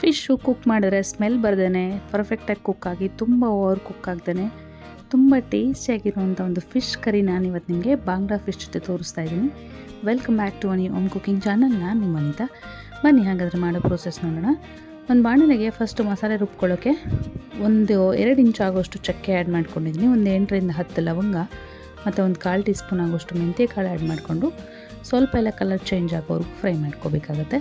Fish cook ಮಾಡಿದ್ರೆ smell ಬರ್ದೇ ಪರ್ಫೆಕ್ಟಾಗಿ ಕುಕ್ ಆಗಿ, ತುಂಬ ಓವರ್ ಕುಕ್ ಆಗ್ದೇ ತುಂಬ ಟೇಸ್ಟಿಯಾಗಿರುವಂಥ ಒಂದು ಫಿಶ್ ಕರಿ ನಾನು ಇವತ್ತು ನಿಮಗೆ ಬಾಂಗ್ಲಾ ಫಿಶ್ ಜೊತೆ ತೋರಿಸ್ತಾ ಇದ್ದೀನಿ. Welcome back to Ani Om cooking channel ನಾನು ನಿಮ್ಮ ಅನಿತಾ. ಬನ್ನಿ, ಹಾಗಾದರೆ ಮಾಡೋ ಪ್ರೋಸೆಸ್ ನೋಡೋಣ. ಒಂದು ಬಾಣಲೆಗೆ ಫಸ್ಟು ಮಸಾಲೆ ರುಬ್ಕೊಳ್ಳೋಕ್ಕೆ ಒಂದು ಎರಡು ಇಂಚು ಆಗೋಷ್ಟು ಚಕ್ಕೆ ಆ್ಯಡ್ ಮಾಡ್ಕೊಂಡಿದ್ದೀನಿ. ಒಂದು ಎಂಟರಿಂದ ಹತ್ತು ಲವಂಗ. ಮತ್ತು ಒಂದು ಕಾಲು ಟೀ ಸ್ಪೂನ್ ಆಗೋಷ್ಟು ಮೆಂತ್ಯ ಕಾಳು ಆ್ಯಡ್ ಮಾಡಿಕೊಂಡು ಸ್ವಲ್ಪ ಎಲ್ಲ ಕಲರ್ ಚೇಂಜ್ ಆಗೋವರೆಗೂ ಫ್ರೈ ಮಾಡ್ಕೋಬೇಕಾಗತ್ತೆ.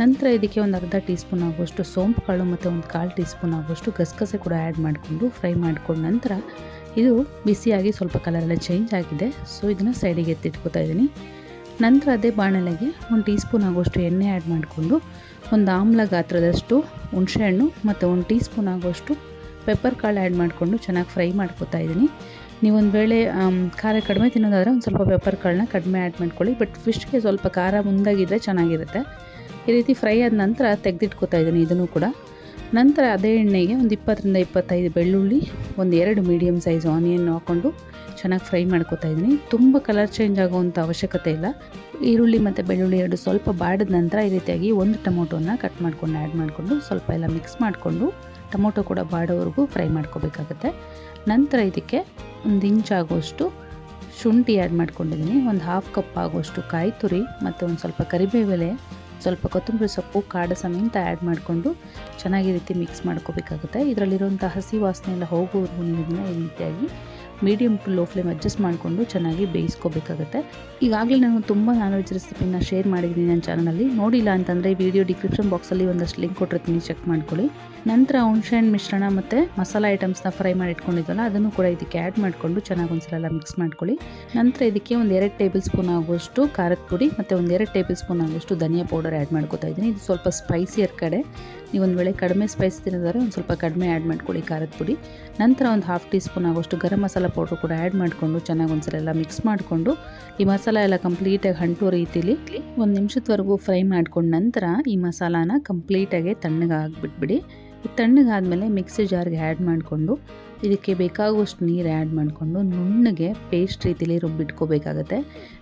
ನಂತರ ಇದಕ್ಕೆ ಒಂದು ಅರ್ಧ ಟೀ ಸ್ಪೂನ್ ಆಗುವಷ್ಟು ಸೋಂಪು ಕಾಳು ಮತ್ತು ಒಂದು ಕಾಲು ಟೀ ಸ್ಪೂನ್ ಆಗುವಷ್ಟು ಗಸಗಸೆ ಕೂಡ ಆ್ಯಡ್ ಮಾಡಿಕೊಂಡು ಫ್ರೈ ಮಾಡ್ಕೊಂಡ ನಂತರ ಇದು ಬಿಸಿಯಾಗಿ ಸ್ವಲ್ಪ ಕಲರೆಲ್ಲ ಚೇಂಜ್ ಆಗಿದೆ. ಸೊ, ಇದನ್ನು ಸೈಡಿಗೆ ಎತ್ತಿಟ್ಕೋತಾ ಇದ್ದೀನಿ. ನಂತರ ಅದೇ ಬಾಣಲೆಗೆ ಒಂದು ಟೀ ಸ್ಪೂನ್ ಆಗುವಷ್ಟು ಎಣ್ಣೆ ಆ್ಯಡ್ ಮಾಡಿಕೊಂಡು ಒಂದು ಆಮ್ಲ ಗಾತ್ರದಷ್ಟು ಹುಣಸೆಹಣ್ಣು ಮತ್ತು ಒಂದು ಟೀ ಸ್ಪೂನ್ ಆಗುವಷ್ಟು ಪೆಪ್ಪರ್ ಕಾಳು ಆ್ಯಡ್ ಮಾಡಿಕೊಂಡು ಚೆನ್ನಾಗಿ ಫ್ರೈ ಮಾಡ್ಕೋತಾ ಇದ್ದೀನಿ. ನೀವೊಂದು ವೇಳೆ ಖಾರ ಕಡಿಮೆ ತಿನ್ನೋದಾದರೆ ಒಂದು ಸ್ವಲ್ಪ ಪೆಪ್ಪರ್ಗಳನ್ನ ಕಡಿಮೆ ಆ್ಯಡ್ ಮಾಡ್ಕೊಳ್ಳಿ. ಬಟ್ ಫಿಶ್ಗೆ ಸ್ವಲ್ಪ ಖಾರ ಮುಂದಾಗಿದ್ದರೆ ಚೆನ್ನಾಗಿರುತ್ತೆ. ಈ ರೀತಿ ಫ್ರೈ ಆದ ನಂತರ ತೆಗೆದಿಟ್ಕೋತಾ ಇದ್ದೀನಿ ಇದನ್ನು ಕೂಡ. ನಂತರ ಅದೇ ಎಣ್ಣೆಗೆ ಒಂದು ಇಪ್ಪತ್ತರಿಂದ ಇಪ್ಪತ್ತೈದು ಬೆಳ್ಳುಳ್ಳಿ, ಒಂದು ಎರಡು ಮೀಡಿಯಮ್ ಸೈಜ್ ಆನಿಯನ್ ಹಾಕ್ಕೊಂಡು ಚೆನ್ನಾಗಿ ಫ್ರೈ ಮಾಡ್ಕೋತಾ ಇದ್ದೀನಿ. ತುಂಬ ಕಲರ್ ಚೇಂಜ್ ಆಗುವಂಥ ಅವಶ್ಯಕತೆ ಇಲ್ಲ. ಈರುಳ್ಳಿ ಮತ್ತು ಬೆಳ್ಳುಳ್ಳಿ ಎರಡು ಸ್ವಲ್ಪ ಬಾಡಿದ ನಂತರ ಈ ರೀತಿಯಾಗಿ ಒಂದು ಟೊಮೊಟೊನ ಕಟ್ ಮಾಡ್ಕೊಂಡು ಆ್ಯಡ್ ಮಾಡಿಕೊಂಡು ಸ್ವಲ್ಪ ಎಲ್ಲ ಮಿಕ್ಸ್ ಮಾಡಿಕೊಂಡು ಟೊಮೊಟೊ ಕೂಡ ಬಾಡೋವರೆಗೂ ಫ್ರೈ ಮಾಡ್ಕೋಬೇಕಾಗತ್ತೆ. ನಂತರ ಇದಕ್ಕೆ ಒಂದು ಇಂಚ್ ಆಗುವಷ್ಟು ಶುಂಠಿ ಆ್ಯಡ್ ಮಾಡ್ಕೊಂಡಿದ್ದೀನಿ. ಒಂದು ಹಾಫ್ ಕಪ್ ಆಗುವಷ್ಟು ಕಾಯಿ ತುರಿ ಮತ್ತು ಒಂದು ಸ್ವಲ್ಪ ಕರಿಬೇವೆಲೆ, ಸ್ವಲ್ಪ ಕೊತ್ತಂಬರಿ ಸೊಪ್ಪು, ಕಾಡ ಸಮೇತ ಆ್ಯಡ್ ಮಾಡಿಕೊಂಡು ಚೆನ್ನಾಗಿ ರೀತಿ ಮಿಕ್ಸ್ ಮಾಡ್ಕೋಬೇಕಾಗುತ್ತೆ. ಇದರಲ್ಲಿರುವಂಥ ಹಸಿ ವಾಸನೆ ಎಲ್ಲ ಹೋಗೋವರೆಗೂ ನೀವು ಇದನ್ನು ಈ ರೀತಿಯಾಗಿ medium to low flame adjust ಮಾಡಿಕೊಂಡು ಚೆನ್ನಾಗಿ ಬೇಯಿಸ್ಕೋಬೇಕಾಗುತ್ತೆ. ಈಗಾಗಲೇ ನಾನು ತುಂಬ ನಾನ್ ವೆಜ್ ರೆಸಿಪಿನ ಶೇರ್ ಮಾಡಿದ್ದೀನಿ ನನ್ನ ಚಾನಲಲ್ಲಿ ನೋಡಿಲ್ಲ ಅಂತಂದರೆ ವಿಡಿಯೋ ಡಿಸ್ಕ್ರಿಪ್ಷನ್ ಬಾಕ್ಸಲ್ಲಿ ಒಂದಷ್ಟು ಲಿಂಕ್ ಕೊಟ್ಟಿರ್ತೀನಿ ಚೆಕ್ ಮಾಡ್ಕೊಳ್ಳಿ. ನಂತರ ಹುಣಸೆಹಣ್ಣು ಮಿಶ್ರಣ ಮತ್ತು ಮಸಾಲ ಐಟಮ್ಸ್ನ ಫ್ರೈ ಮಾಡಿ ಇಟ್ಕೊಂಡಿದ್ದಲ್ಲ ಅದನ್ನು ಕೂಡ ಇದಕ್ಕೆ ಆ್ಯಡ್ ಮಾಡಿಕೊಂಡು ಚೆನ್ನಾಗಿ ಒಂದ್ಸಲ ಮಿಕ್ಸ್ ಮಾಡ್ಕೊಳ್ಳಿ. ನಂತರ ಇದಕ್ಕೆ ಒಂದು ಎರಡು ಟೇಬಲ್ ಸ್ಪೂನ್ ಆಗುವಷ್ಟು ಖಾರದ ಪುಡಿ ಮತ್ತು ಒಂದು ಎರಡು ಟೇಬಲ್ ಸ್ಪೂನ್ ಆಗುವಷ್ಟು ಧನಿಯಾ ಪೌಡರ್ ಆ್ಯಡ್ ಮಾಡ್ಕೋತಾ ಇದ್ದೀನಿ. ಇದು ಸ್ವಲ್ಪ ಸ್ಪೈಸಿಯರ್ ಕಡೆ. ನೀವು ಒಂದು ವೇಳೆ ಕಡಿಮೆ ಸ್ಪೈಸ್ ತಿನ್ನೋದಾದ್ರೆ ಒಂದು ಸ್ವಲ್ಪ ಕಡಿಮೆ ಆ್ಯಡ್ ಮಾಡ್ಕೊಳ್ಳಿ ಖಾರದ ಪುಡಿ. ನಂತರ ಒಂದು ಹಾಫ್ ಟೀ ಸ್ಪೂನ್ ಆಗುವಷ್ಟು ಗರಂ ಮಸಾಲ ಪೌಡ್ರ್ ಕೂಡ ಆ್ಯಡ್ ಮಾಡಿಕೊಂಡು ಚೆನ್ನಾಗಿ ಒಂದ್ಸಲ ಎಲ್ಲ ಮಿಕ್ಸ್ ಮಾಡಿಕೊಂಡು ಈ ಮಸಾಲ ಎಲ್ಲ ಕಂಪ್ಲೀಟಾಗಿ ಅಂಟುವ ರೀತಿಲಿ ಒಂದು ನಿಮಿಷದವರೆಗೂ ಫ್ರೈ ಮಾಡ್ಕೊಂಡ ನಂತರ ಈ ಮಸಾಲಾನ ಕಂಪ್ಲೀಟಾಗಿ ತಣ್ಣಗೆ ಹಾಕ್ಬಿಟ್ಬಿಡಿ ತಣ್ಣಗಾದಮೇಲೆ ಮಿಕ್ಸಿ ಜಾರ್ಗೆ ಆ್ಯಡ್ ಮಾಡಿಕೊಂಡು ಇದಕ್ಕೆ ಬೇಕಾಗುವಷ್ಟು ನೀರು ಆ್ಯಡ್ ಮಾಡಿಕೊಂಡು ನುಣ್ಣಗೆ ಪೇಸ್ಟ್ ರೀತಿಲಿ ರುಬ್ಬಿಟ್ಕೋಬೇಕಾಗತ್ತೆ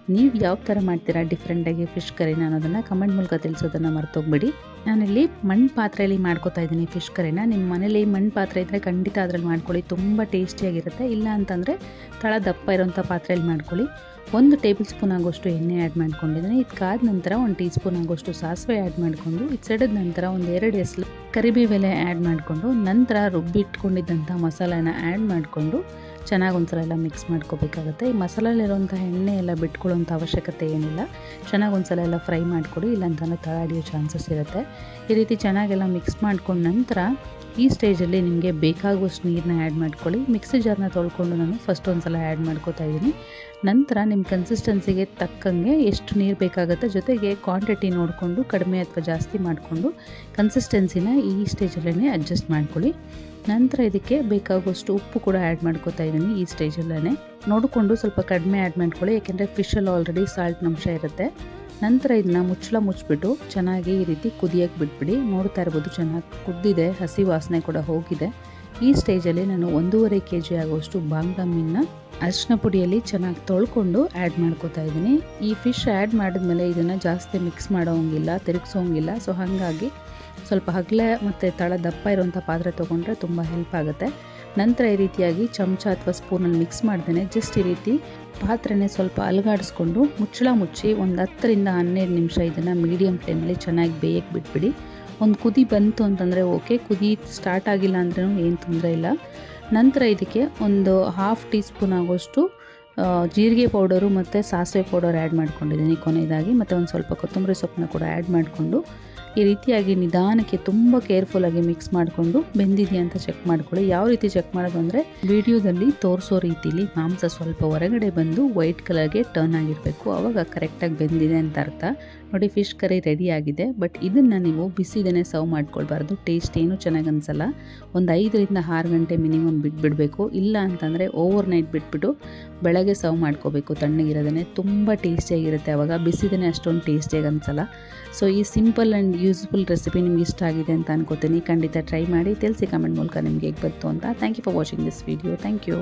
ನೀವು ಯಾವ ಥರ ಮಾಡ್ತೀರಾ ಡಿಫ್ರೆಂಟಾಗಿ ಫಿಶ್ ಕರಿನ ಅನ್ನೋದನ್ನು ಕಮೆಂಟ್ ಮೂಲಕ ತಿಳಿಸೋದನ್ನು ಮರ್ತೋಗ್ಬೇಡಿ. ನಾನಿಲ್ಲಿ ಮಣ್ಣು ಪಾತ್ರೆಯಲ್ಲಿ ಮಾಡ್ಕೋತಾ ಇದ್ದೀನಿ ಫಿಶ್ ಕರಿನ ನಿಮ್ಮ ಮನೇಲಿ ಮಣ್ಣು ಪಾತ್ರೆ ಇದ್ದರೆ ಖಂಡಿತ ಅದರಲ್ಲಿ ಮಾಡ್ಕೊಳ್ಳಿ. ತುಂಬ ಟೇಸ್ಟಿಯಾಗಿರುತ್ತೆ. ಇಲ್ಲ ಅಂತಂದರೆ ತಳ ದಪ್ಪ ಇರೋಂಥ ಪಾತ್ರೆಯಲ್ಲಿ ಮಾಡ್ಕೊಳ್ಳಿ. ಒಂದು ಟೇಬಲ್ ಸ್ಪೂನ್ ಆಗೋಷ್ಟು ಎಣ್ಣೆ ಆ್ಯಡ್ ಮಾಡ್ಕೊಂಡಿದ್ದೀನಿ. ಇದಕ್ಕಾದ ನಂತರ ಒಂದು ಟೀ ಸ್ಪೂನ್ ಆಗೋಷ್ಟು ಸಾಸಿವೆ ಆ್ಯಡ್ ಮಾಡಿಕೊಂಡು, ಇದು ಸೆಡೆದ ನಂತರ ಒಂದು ಎರಡು ಎಸ್ಲು ಕರಿಬೇವೆಲೆ ಆ್ಯಡ್ ಮಾಡಿಕೊಂಡು, ನಂತರ ರುಬ್ಬಿಟ್ಕೊಂಡಿದ್ದಂಥ ಮಸಾಲೆನ ಆ್ಯಡ್ ಮಾಡಿಕೊಂಡು ಚೆನ್ನಾಗಿ ಒಂಥರ ಎಲ್ಲ ಮಿಕ್ಸ್ ಮಾಡ್ಕೋಬೇಕಾಗುತ್ತೆ. ಈ ಮಸಾಲಲ್ಲಿರುವಂಥ ಎಣ್ಣೆ ಎಲ್ಲ ಬಿಟ್ಕೊಳ್ಳೋಂಥ ಅವಶ್ಯಕತೆ ಏನಿಲ್ಲ. ಚೆನ್ನಾಗಿ ಒಂದ್ಸಲ ಎಲ್ಲ ಫ್ರೈ ಮಾಡಿಕೊಡಿ, ಇಲ್ಲಾಂತಂದರೆ ತಳ ಹಿಡಿಯೋ ಚಾನ್ಸಸ್ ಇರುತ್ತೆ. ಈ ರೀತಿ ಚೆನ್ನಾಗೆಲ್ಲ ಮಿಕ್ಸ್ ಮಾಡ್ಕೊಂಡ ನಂತರ ಈ ಸ್ಟೇಜಲ್ಲಿ ನಿಮಗೆ ಬೇಕಾಗುವಷ್ಟು ನೀರನ್ನ ಆ್ಯಡ್ ಮಾಡ್ಕೊಳ್ಳಿ. ಮಿಕ್ಸಿ ಜಾರ್ನ ತೊಳ್ಕೊಂಡು ನಾನು ಫಸ್ಟ್ ಒಂದು ಸಲ ಆ್ಯಡ್ ಮಾಡ್ಕೋತಾ ಇದ್ದೀನಿ. ನಂತರ ನಿಮ್ಮ ಕನ್ಸಿಸ್ಟೆನ್ಸಿಗೆ ತಕ್ಕಂಗೆ ಎಷ್ಟು ನೀರು ಬೇಕಾಗುತ್ತೆ ಜೊತೆಗೆ ಕ್ವಾಂಟಿಟಿ ನೋಡಿಕೊಂಡು, ಕಡಿಮೆ ಅಥವಾ ಜಾಸ್ತಿ ಮಾಡಿಕೊಂಡು ಕನ್ಸಿಸ್ಟೆನ್ಸಿನ ಈ ಸ್ಟೇಜಲ್ಲೇ ಅಡ್ಜಸ್ಟ್ ಮಾಡ್ಕೊಳ್ಳಿ. ನಂತರ ಇದಕ್ಕೆ ಬೇಕಾಗುವಷ್ಟು ಉಪ್ಪು ಕೂಡ ಆ್ಯಡ್ ಮಾಡ್ಕೋತಾ ಇದ್ದೀನಿ ಈ ಸ್ಟೇಜಲ್ಲೇ. ನೋಡಿಕೊಂಡು ಸ್ವಲ್ಪ ಕಡಿಮೆ ಆ್ಯಡ್ ಮಾಡ್ಕೊಳ್ಳಿ, ಯಾಕೆಂದರೆ ಫಿಶಲ್ಲಿ ಆಲ್ರೆಡಿ ಸಾಲ್ಟ್ ಅಂಶ ಇರುತ್ತೆ. ನಂತರ ಇದನ್ನ ಮುಚ್ಚಳ ಮುಚ್ಚಿಬಿಟ್ಟು ಚೆನ್ನಾಗಿ ಈ ರೀತಿ ಕುದಿಯೋಕ್ಕೆ ಬಿಟ್ಬಿಡಿ. ನೋಡ್ತಾ ಇರ್ಬೋದು ಚೆನ್ನಾಗಿ ಕುದ್ದಿದೆ, ಹಸಿ ವಾಸನೆ ಕೂಡ ಹೋಗಿದೆ. ಈ ಸ್ಟೇಜಲ್ಲಿ ನಾನು ಒಂದೂವರೆ ಕೆ ಜಿ ಆಗುವಷ್ಟು ಬಾಂಗ್ಲಾ ಮೀನನ್ನ ಅರಿಶಿನ ಪುಡಿಯಲ್ಲಿ ಚೆನ್ನಾಗಿ ತೊಳ್ಕೊಂಡು ಆ್ಯಡ್ ಮಾಡ್ಕೋತಾ ಇದ್ದೀನಿ. ಈ ಫಿಶ್ ಆ್ಯಡ್ ಮಾಡಿದ್ಮೇಲೆ ಇದನ್ನು ಜಾಸ್ತಿ ಮಿಕ್ಸ್ ಮಾಡೋಂಗಿಲ್ಲ, ತಿರುಗಿಸೋಂಗಿಲ್ಲ. ಸೊ, ಹಾಗಾಗಿ ಸ್ವಲ್ಪ ಹಗ್ಲೆ ಮತ್ತು ತಳ ದಪ್ಪ ಇರುವಂಥ ಪಾತ್ರೆ ತೊಗೊಂಡ್ರೆ ತುಂಬ ಹೆಲ್ಪ್ ಆಗುತ್ತೆ. ನಂತರ ಈ ರೀತಿಯಾಗಿ ಚಮಚ ಅಥವಾ ಸ್ಪೂನಲ್ಲಿ ಮಿಕ್ಸ್ ಮಾಡ್ದೇನೆ ಜಸ್ಟ್ ಈ ರೀತಿ ಪಾತ್ರೆನೇ ಸ್ವಲ್ಪ ಅಲುಗಾಡಿಸ್ಕೊಂಡು ಮುಚ್ಚಳ ಮುಚ್ಚಿ ಒಂದು ಹತ್ತರಿಂದ ಹನ್ನೆರಡು ನಿಮಿಷ ಇದನ್ನು ಮೀಡಿಯಮ್ ಫ್ಲೇಮಲ್ಲಿ ಚೆನ್ನಾಗಿ ಬೇಯಕ್ಕೆ ಬಿಟ್ಬಿಡಿ. ಒಂದು ಕುದಿ ಬಂತು ಅಂತಂದರೆ ಓಕೆ ಕುದಿ ಸ್ಟಾರ್ಟ್ ಆಗಿಲ್ಲ ಅಂದ್ರೂ ಏನು ತೊಂದರೆ ಇಲ್ಲ. ನಂತರ ಇದಕ್ಕೆ ಒಂದು ಹಾಫ್ ಟೀ ಸ್ಪೂನ್ ಆಗೋಷ್ಟು ಜೀರಿಗೆ ಪೌಡರು ಮತ್ತು ಸಾಸಿವೆ ಪೌಡರ್ ಆ್ಯಡ್ ಮಾಡ್ಕೊಂಡಿದ್ದೀನಿ ಕೊನೆಯದಾಗಿ, ಮತ್ತು ಒಂದು ಸ್ವಲ್ಪ ಕೊತ್ತಂಬರಿ ಸೊಪ್ಪನ್ನ ಕೂಡ ಆ್ಯಡ್ ಮಾಡಿಕೊಂಡು ಈ ರೀತಿಯಾಗಿ ನಿಧಾನಕ್ಕೆ ತುಂಬ ಕೇರ್ಫುಲ್ಲಾಗಿ ಮಿಕ್ಸ್ ಮಾಡಿಕೊಂಡು ಬೆಂದಿದೆಯಾ ಅಂತ ಚೆಕ್ ಮಾಡ್ಕೊಳ್ಳಿ. ಯಾವ ರೀತಿ ಚೆಕ್ ಮಾಡೋದು ಅಂದರೆ ವಿಡಿಯೋದಲ್ಲಿ ತೋರಿಸೋ ರೀತಿಲಿ ಮಾಂಸ ಸ್ವಲ್ಪ ಹೊರಗಡೆ ಬಂದು ವೈಟ್ ಕಲರ್ಗೆ ಟರ್ನ್ ಆಗಿರಬೇಕು. ಆವಾಗ ಕರೆಕ್ಟಾಗಿ ಬೆಂದಿದೆ ಅಂತ ಅರ್ಥ. ನೋಡಿ ಫಿಶ್ ಕರಿ ರೆಡಿ ಆಗಿದೆ ಬಟ್ ಇದನ್ನು ನೀವು ಬಿಸಿದನೇ ಸರ್ವ್ ಮಾಡ್ಕೊಳ್ಬಾರ್ದು. ಟೇಸ್ಟ್ ಏನೂ ಚೆನ್ನಾಗಿ ಅನಿಸಲ್ಲ. ಒಂದು ಐದರಿಂದ ಆರು ಗಂಟೆ ಮಿನಿಮಮ್ ಬಿಟ್ಬಿಡಬೇಕು. ಇಲ್ಲ ಅಂತಂದರೆ ಓವರ್ ನೈಟ್ ಬಿಟ್ಬಿಟ್ಟು ಬೆಳಗ್ಗೆ ಸರ್ವ್ ಮಾಡ್ಕೋಬೇಕು. ತಣ್ಣಗಿರೋದೇ ತುಂಬ ಟೇಸ್ಟಿಯಾಗಿರುತ್ತೆ ಆವಾಗ ಬಿಸಿದೇ ಅಷ್ಟೊಂದು ಟೇಸ್ಟಿಯಾಗಿ ಅನಿಸಲ್ಲ. ಸೊ ಈ ಸಿಂಪಲ್ ಆ್ಯಂಡ್ ಯೂಸ್ಫುಲ್ ರೆಸಿಪಿ ನಿಮ್ಗೆ ಇಷ್ಟ ಆಗಿದೆ ಅಂತ ಅನ್ಕೋತೀನಿ. ಖಂಡಿತ ಟ್ರೈ ಮಾಡಿ. ತಿಳಿಸಿ ಕಮೆಂಟ್ ಮೂಲಕ ನಿಮಗೆ ಹೇಗೆ ಬಂತು ಅಂತ. Thank you for watching this video thank you